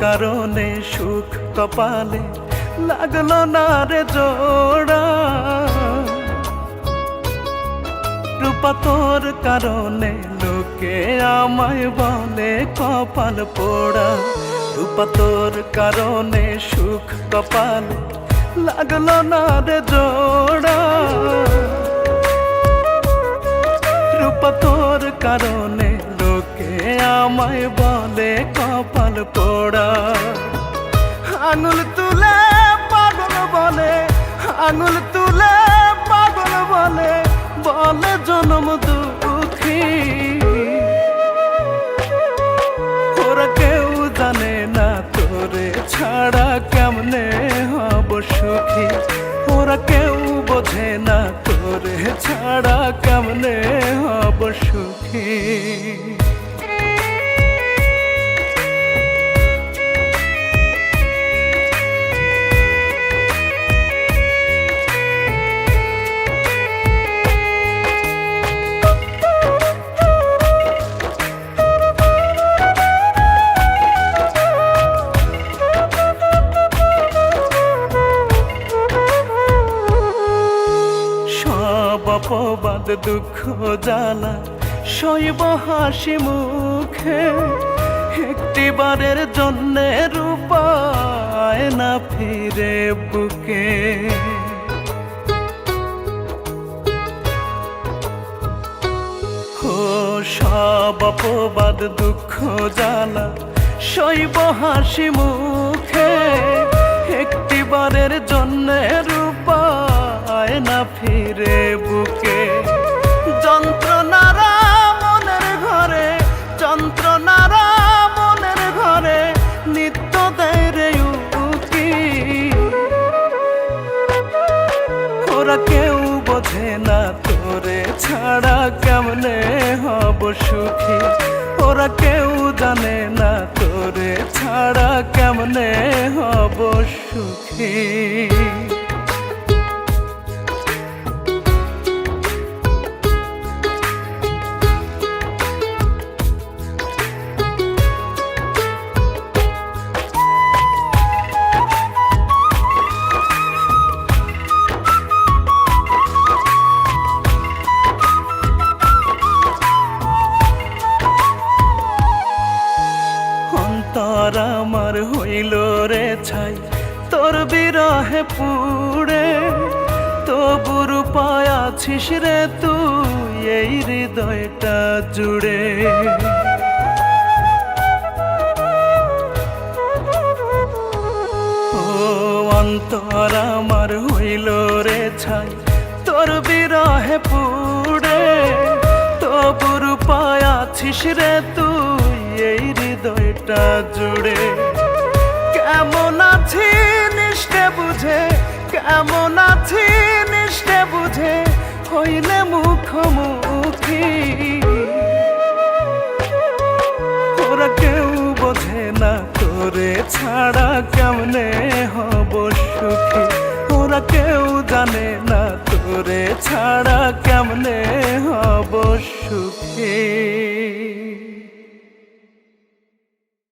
কারণে সুখ কপালে লাগল না রে জোড়া। রূপা তোর কারণে লোকে আমায় বলে কপাল পোড়া। রূপা তোর কারণে সুখ কপালে লাগল না রে জোড়া। পোড়া আঙুল তুলে পাগল বলে আঙুল তুলে পাগল বলে বলে জনম দুঃখী। ওরা কেউ জানে না তোরে ছাড়া কেমনে হব সুখী। ওরা কেউ বোঝে না তোরে ছাড়া কেমনে হব সুখী। অপবাদ দুঃখ জ্বালা শৈব হাসি মুখে। একটি বারের জন্যে রূপায় না ফিরে বুকে। ও সব অপবাদ, দুঃখ জ্বালা শৈব হাসি মুখে। একটি বারের জন্যে রূপায় না ফিরে বুকে। যন্ত্রণারা মনের ঘরে, যন্ত্রণারা মনের ঘরে, নিত্য দেয় রে উকি। ওরা কেউ বোঝে না তোরে ছাড়া কেমনে হব সুখী। ওরা কেউ জানে না তোরে ছাড়া কেমনে হব সুখী। তোর বিরহে পুড়ে, তবু রূপায় আছিস রে তুই এই হৃদয়টা জুড়ে। অন্তর আমার হইল রে ছাই, তোর বিরহে পুড়ে, তবু রূপায় আছিস রে তুই এই হৃদয়টা জুড়ে। কেমন কেমন আছি, নিষ্ঠে বুঝে হইলে মুখোমুখি। ওরা কেউ বোঝে না, তোরে ছাড়া কেমনে হব সুখী? ওরা কেউ জানে না, তোরে ছাড়া কেমনে হব সুখী?